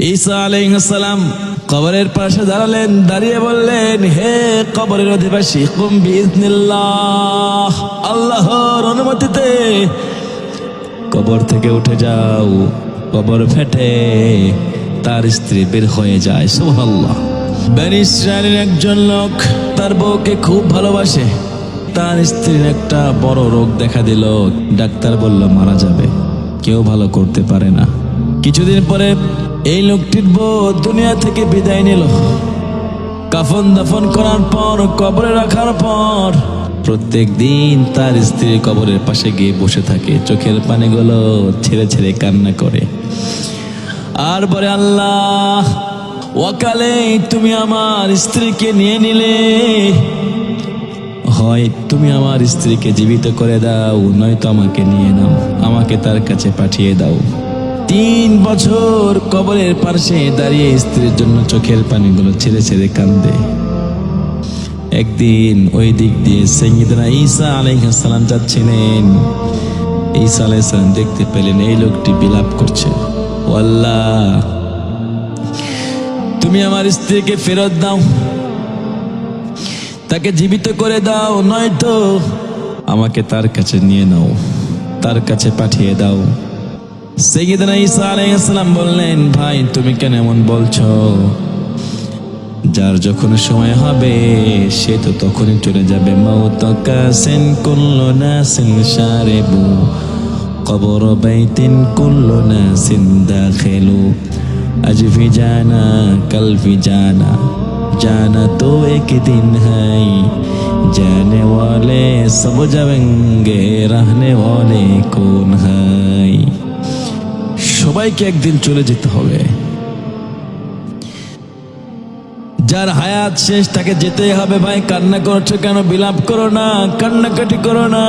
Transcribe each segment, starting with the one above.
ঈসা আলাইহিসসালাম কবরের পাশে দাঁড়ালেন, দাঁড়িয়ে বললেন, হে কবরের অধিবাসী, কুম বিইজনিল্লাহ আল্লাহর অনুমতিতে কবর থেকে উঠে যাও, কবর ফেটে, তার স্ত্রী বের হয়ে যায়। সুবহানাল্লাহ। বেন ইসরায়েলের একজন লোক তার বউকে খুব ভালোবাসে। তার স্ত্রীর একটা বড় রোগ দেখা দিল। ডাক্তার বলল, মারা যাবে, কেউ ভালো করতে পারে না। কিছুদিন পরে এই লোকটির বউ দুনিয়া থেকে বিদায় নিল। কাফন দাফন করার পর, কবরে রাখার পর প্রত্যেক দিন তার স্ত্রী কবরের পাশে গিয়ে বসে থাকে। চোখের পানিগুলো ছেড়ে ছেড়ে কান্না করে। আর বলে, আল্লাহ ওয়াকালে তুমি আমার স্ত্রীকে নিয়ে নিলে। হয় তুমি আমার স্ত্রীকে জীবিত করে দাও, নয়তো আমাকে নিয়ে নাও, আমাকে তার কাছে পাঠিয়ে দাও। তিন বছর কবরের পাশে দাঁড়িয়ে স্ত্রীর জন্য চোখের পানিগুলো ছেড়ে ছেড়ে কান্দে। একদিন ওই দিক দিয়ে সৈয়দনা ঈসা আলাইহিসসালাম যাচ্ছিলেন। ঈসা আলাইহিসসালাম দেখতে পেলেন এই লোকটি বিলাপ করছে। আল্লাহ তুমি আমার স্ত্রীকে ফেরত দাও। তাকে জীবিত করে দাও, নয়তো আমাকে তার কাছে নিয়ে নাও। তার কাছে পাঠিয়ে দাও। সৈয়দনা ঈসা আলাইহিসসালাম বললেন ভাই তুমি কেন এমন বলছো যার যখন সময় হবে সে তো তখনই চলে যাবে মাউত কাসেন কুল্লু নাসিন শারিবু কবর বাইতিন কুল্লু নাসিন দাখিলু আজ ভি জানা কল ভি জানা जाना तो एक दिन है जाने वाले सब जाएंगे रहने वाले कौन है সবাইকে একদিন চলে যেতে হবে। যার হায়াত শেষ, তাকে যেতেই হবে ভাই। কান্না করছ কেন? বিলাপ করো না, কান্নাকাটি করো না।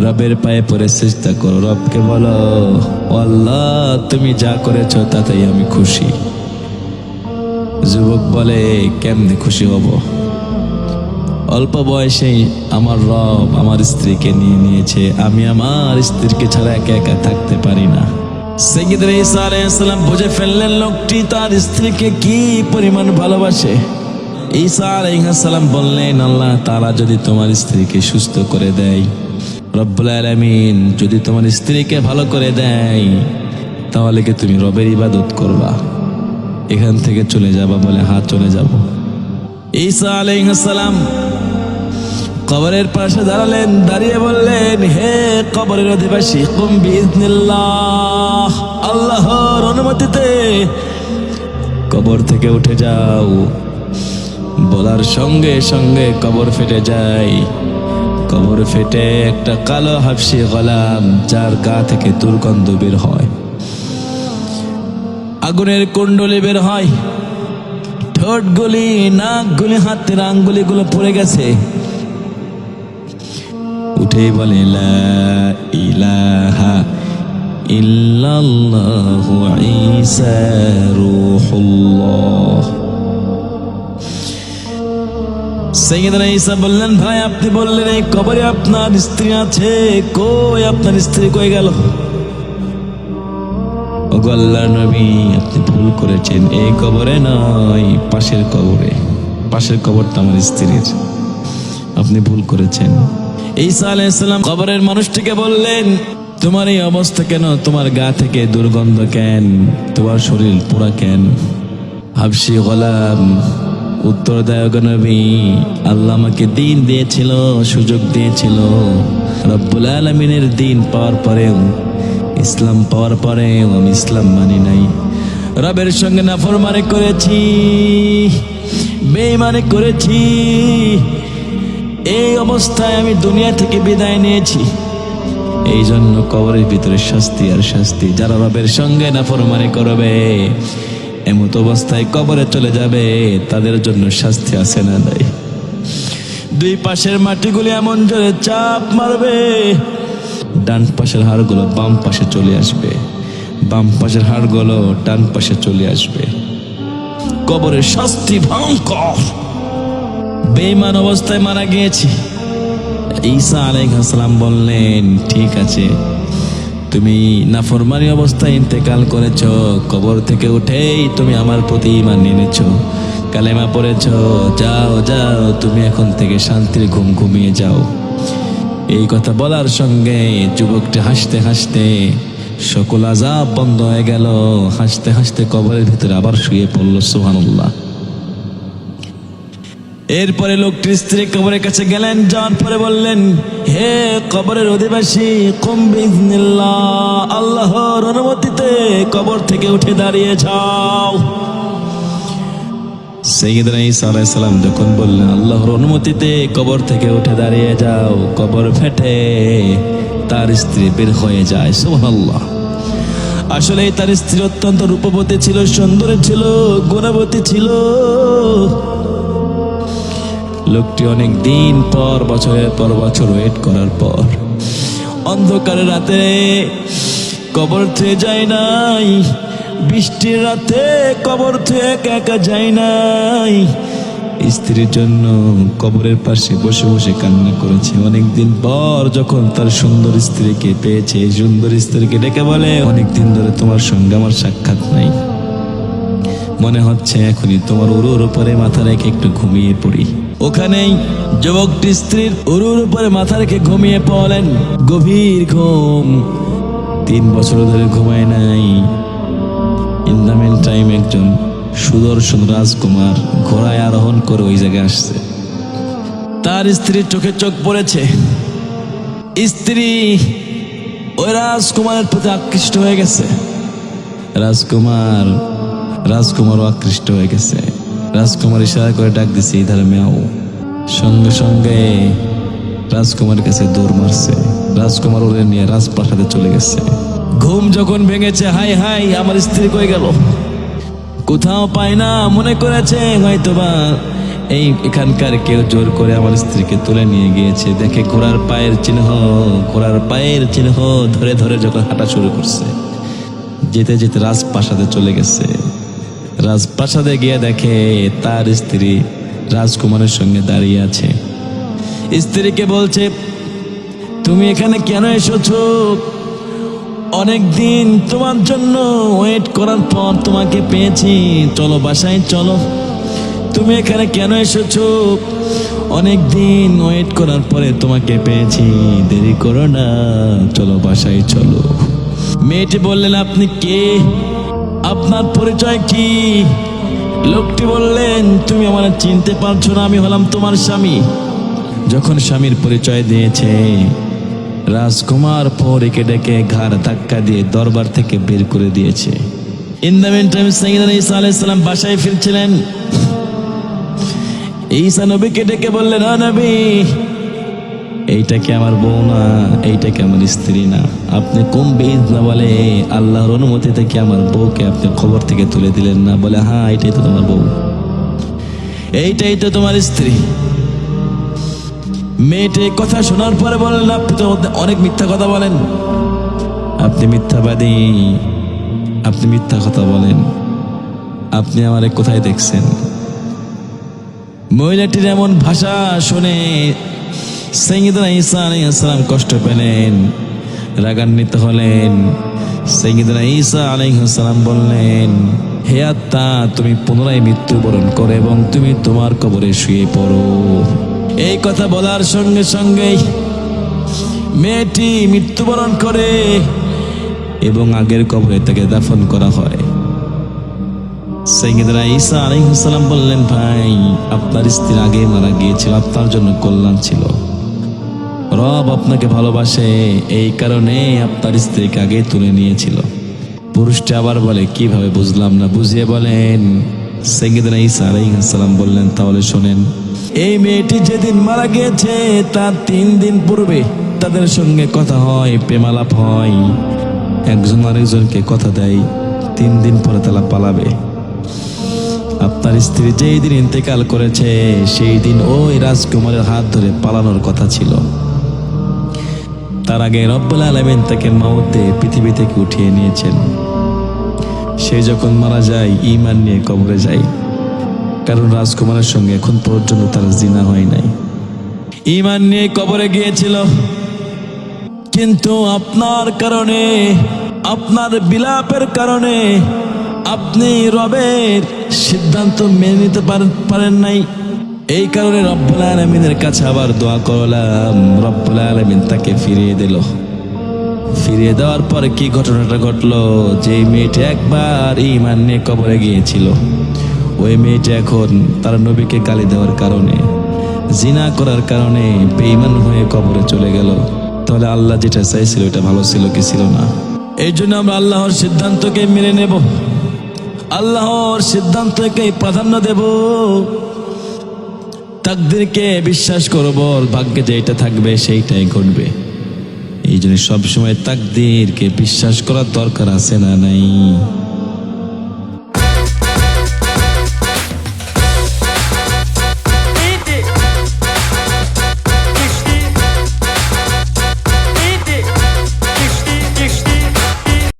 রবের পায়ে পরে চেষ্টা করো, রবকে বলো আল্লাহ, তুমি যা করেছ তাতেই আমি খুশি। যুবক বলে, কেমনে খুশি হব? অল্প বয়সেই আমার রব আমার স্ত্রীকে নিয়ে নিয়েছে। আমি আমার স্ত্রীকে ছাড়া একা একা থাকতে পারি না। সৈয়দুল ঈসা আলাইহিসসালাম বুঝে ফেললেন লোকটি তার স্ত্রীকে কি পরিমাণ ভালোবাসে। ঈসা আলাইহিসসালাম বললেন, আল্লাহ তাআলা যদি তোমার স্ত্রীকে সুস্থ করে দেয়, রব্বুল আলামিন যদি তোমার স্ত্রীকে ভালো করে দেয়, তাহলে কি তুমি রবের ইবাদত করবা? এখান থেকে চলে যাবা বলে হা চলে যাব। ঈসা আলাইহিসসালাম কবরের পাশে দাঁড়ালেন, দাঁড়িয়ে বললেন, হে কবরের অধিবাসী, কুম বিইজনিল্লাহ আল্লাহর অনুমতিতে কবর থেকে উঠে যাও। বলার সঙ্গে সঙ্গে কবর ফেটে যায়। কবর ফেটে একটা কালো হাফসি গলাম, যার গা থেকে দুর্গন্ধ বের হয়। আগুনের কুণ্ডলি বের হয়। ঠোঁটগুলি নাকগুলি, হাতের আঙ্গুলিগুলো পড়ে গেছে। উঠে বলে ইলাহা ইল্লাল্লাহু ঈসা রূহুল্লাহ। সৈয়দনা ঈসা বললেন, ভাই, আপনি বললেন, এই কবরে আপনার স্ত্রী আছে। কই আপনার স্ত্রী কই গেল? আল্লাহর নবী, আপনি ভুল করেছেন। এই কবরে নয়, পাশের কবরে। পাশের কবরটা আমার স্ত্রীর। আপনি ভুল করেছেন। ঈসা আলাইহিসসালাম কবরের মানুষটিকে বললেন, তোমার এই অবস্থা কেন? তোমার গা থেকে দুর্গন্ধ কেন? তোমার শরীর পুরা কেন? হাবসি গোলাম উত্তর নবী, আল্লাহ আমাকে দিন দিয়েছিল, সুযোগ দিয়েছিল। রব্বুল আলমিনের দিন পাওয়ার পরেও ইসলাম পাওয়ার পরে আমি ইসলাম মানি নাই। রবের সঙ্গে নাফরমানি করেছি বেইমানি করেছি। এই অবস্থায় আমি দুনিয়া থেকে বিদায় নিয়েছি। এই জন্য কবরের ভিতরে শাস্তি আর শাস্তি যারা রবের সঙ্গে নাফরমানি করবে, এমত অবস্থায় কবরে চলে যাবে, তাদের জন্য শাস্তি আছে না নাই। দুই পাশের মাটিগুলি এমন জোরে চাপ মারবে ডান পাশের হাড়গুলো বাম পাশে চলে আসবে। বাম পাশের হাড়গুলো ডান পাশে চলে আসবে। কবরের শাস্তি ভয়ঙ্কর। বেইমান অবস্থায় মারা গিয়েছি। ঈসা আলাইহিসসালাম বললেন, ঠিক আছে। তুমি নাফরমানি অবস্থায় ইন্তেকাল করেছ। কবর থেকে উঠেই তুমি আমার প্রতি ইমান এনেছ। কালেমা পড়েছ। যাও যাও, তুমি এখন থেকে শান্তির ঘুম ঘুমিয়ে যাও। এই কথা বলার সঙ্গে যুবকটি হাসতে হাসতে সকল আজাব বন্ধ হয়ে গেল। হাসতে হাসতে কবরের ভিতরে আবার শুয়ে পড়ল সুহানুল্লাহ এরপরে লোকটির স্ত্রী কবরের কাছে গেলেন, যাওয়ার পরে বললেন, হে কবরের অধিবাসী, কুম আল্লাহর অনুমতিতে কবর থেকে উঠে দাঁড়িয়ে যাও। সৈয়দনা ঈসা আলাইহিস সালাম যখন বললেন, আল্লাহর অনুমতিতে কবর থেকে উঠে দাঁড়িয়ে যাও, কবর ফেটে, তার স্ত্রী বের হয়ে যায়। সুবহানাল্লাহ। আসলে তার স্ত্রী অত্যন্ত রূপবতী ছিল, সুন্দরী ছিল, গুণবতী ছিল। লোকটি অনেক দিন পর, বছরের পর বছর ওয়েট করার পর অন্ধকারের রাতে কবর থেকে যায় নাই। বৃষ্টির রাতে কবর থেকে একা যায় নাই। স্ত্রীর জন্য কবরের পাশে বসে বসে কান্না করেছে। অনেকদিন পর যখন তার সুন্দর স্ত্রীকে পেয়েছে সুন্দর স্ত্রীকে ডেকে বলে, অনেকদিন ধরে তোমার সঙ্গে আমার সাক্ষাৎ নাই। মনে হচ্ছে এখনই তোমার উরুর উপরে মাথা রেখে একটু ঘুমিয়ে পড়ি। ওখানেই যুবকটি স্ত্রীর উরুর উপরে মাথা রেখে ঘুমিয়ে পড়লেন। গভীর ঘুম। তিন বছর ধরে ঘুমায় নাই। ইন দ্য মেন টাইম একজন সুদর্শন রাজকুমার ঘোড়ায় আরোহণ করে ওই জায়গায় আসছে। তার স্ত্রীর চোখে চোখ পড়েছে। স্ত্রী ওই রাজকুমারের প্রতি আকৃষ্ট হয়ে গেছে। রাজকুমার, রাজকুমারও আকৃষ্ট হয়ে গেছে। রাজকুমার ইশারা করে ডাক দিছে ইধারে মেয়াও। সঙ্গে সঙ্গে রাজকুমারের কাছে দৌড় মারছে। রাজকুমার ওরে নিয়ে রাজপ্রাসাদে চলে গেছে। ঘুম যখন ভেঙেছে, হাই হাই, আমার স্ত্রী কই গেল? কোথাও পায় না, মনে করেছে হয়তোবা। এই এখানকার কেউ জোর করে আমার স্ত্রীকে তুলে নিয়ে গিয়েছে। দেখে ঘোড়ার পায়ের চিহ্ন, ঘোড়ার পায়ের চিহ্ন ধরে ধরে যখন হাঁটা শুরু করছে। যেতে যেতে রাজপ্রাসাদে চলে গেছে। রাজপ্রাসাদে গিয়ে দেখে তার স্ত্রী রাজকুমারের সঙ্গে দাঁড়িয়ে আছে। স্ত্রীকে বলছে, তুমি এখানে কেন এসেছ? অনেক দিন তোমার জন্য ওয়েট করার পর তোমাকে পেয়েছি। চলো বাসায়, চলো। তুমি এখানে কেন এসেছ? অনেক দিন ওয়েট করার পরে তোমাকে পেয়েছি। দেরি করো না। চলো বাসায়, চলো। মেয়েটি বললেন, আপনি কে? আপনার পরিচয় কি? লোকটি বললেন, তুমি আমার চিনতে পারছ না, আমি হলাম তোমার স্বামী। যখন স্বামীর পরিচয় দিয়েছে রাজকুমার পরীকে ডেকে ঘাড় ধাক্কা দিয়ে দরবার থেকে বের করে দিয়েছে। ইন দ্য মেন টাইম আলাইহিস বাসায় ফিরছিলেন। ঈসা নবীকে ডেকে বললেন, "ও এইটা কি আমার বউ না? এইটা কি আমার স্ত্রী না? আপনি কোন বেদ না বলে আল্লাহর অনুমতি থেকে আমার বউকে আপনি খবর থেকে তুলে দিলেন না? বলে হ্যাঁ এইটাই তো তোমার বউ। এইটাই তো তোমার স্ত্রী। মেয়েটি কথা শোনার পরে বলেন, আপনি তো অনেক মিথ্যা কথা বলেন। আপনি মিথ্যাবাদী। আপনি মিথ্যা কথা বলেন। আপনি আমারে কোথায় দেখছেন? মহিলাটির এমন ভাষা শুনে সৈয়দনা ঈসা আলাইহিসসালাম কষ্ট পেলেন, রাগান্বিত হলেন। সৈয়দনা ঈসা আলাইহিসসালাম বললেন, হে আত্মা, তুমি পুনরায় মৃত্যুবরণ করো এবং তুমি তোমার কবরে শুয়ে পড়ো। এই কথা বলার সঙ্গে সঙ্গেই মেয়েটি মৃত্যুবরণ করে এবং আগের কবরে তাকে দাফন করা হয়। সৈয়দরা ঈসা আলাইহিসসালাম বললেন, ভাই, আপনার স্ত্রী আগে মারা গিয়েছিল, আপনার জন্য কল্যাণ ছিল। রব আপনাকে ভালোবাসে, এই কারণে আপনার স্ত্রীকে আগে তুলে নিয়েছিল। পুরুষটি আবার বলে, কীভাবে বুঝলাম না? বুঝিয়ে বলেন সৈয়দনা ঈসা আলাইহিসসালাম বললেন, তাহলে শোনেন এই মেয়েটি যেদিন মারা গিয়েছে, তার তিন দিন পূর্বে তাদের সঙ্গে কথা হয়, প্রেমালাপ হয়। একজন আরেকজনকে কথা দেয়, তিন দিন পরে তারা পালাবে। আপনার স্ত্রী যেই দিন ইন্তেকাল করেছে, সেই দিন ওই রাজকুমারের হাত ধরে পালানোর কথা ছিল। তার আগে রব্বুল আলমিন তাকে মাউতে, পৃথিবী থেকে উঠিয়ে নিয়েছেন। সে যখন মারা যায় ইমান নিয়ে কবরে যায়। কারণ রাজকুমারের সঙ্গে এখন পর্যন্ত তার জিনা হয় নাই। ইমান নিয়ে কবরে গিয়েছিল। কিন্তু আপনার কারণে, আপনার বিলাপের কারণে আপনি রবের সিদ্ধান্ত মেনে নিতে পারেন নাই। এই কারণে রব্বুল আলমিনের কাছে আবার দোয়া করলাম। রব্বুল আলমিন তাকে ফিরিয়ে দিল। ফিরিয়ে দেওয়ার পরে কি ঘটনাটা ঘটলো? যে মেয়েটি একবার ইমান নিয়ে কবরে গিয়েছিল। ওই মেয়েটা এখন তার নবীকে গালি দেওয়ার কারণে, জিনা করার কারণে বেইমান হয়ে কবরে চলে গেল। তাহলে আল্লাহ যেটা চাইছিল এটা ভালো ছিল কি ছিল না? এই জন্য আমরা আল্লাহর সিদ্ধান্তকে মেনে নেব। আল্লাহর সিদ্ধান্তকে প্রাধান্য দেব। তাকদিরকে বিশ্বাস করব ভাগ্যে যেটা থাকবে সেইটাই ঘটবে। এই জন্য সবসময় তাকদিরকে বিশ্বাস করার দরকার আছে না নাই?